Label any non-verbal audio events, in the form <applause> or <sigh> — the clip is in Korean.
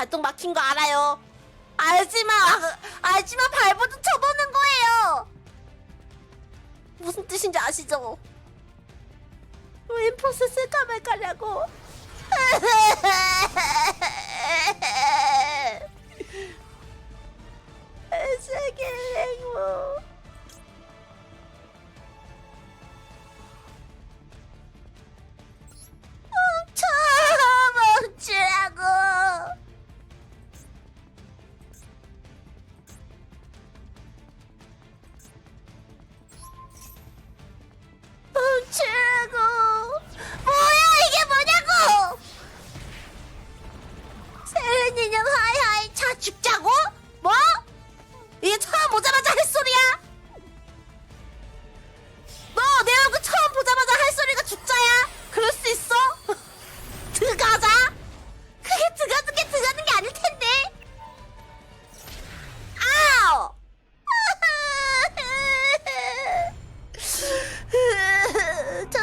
발동 막힌 거 알아요. 알지만 아, 알지만 발버둥 쳐보는 거예요. 무슨 뜻인지 아시죠? 왜 인포스 쓸까 말까냐고. 세계 행복. 이게 처음 보자마자 할 소리야? 너 내 얼굴 처음 보자마자 할 소리가 주짜야? 그럴 수 있어? <laughs> 들어가자. 그게 들어가는 게 들어가는 게 아닐 텐데. 아우. <laughs> 저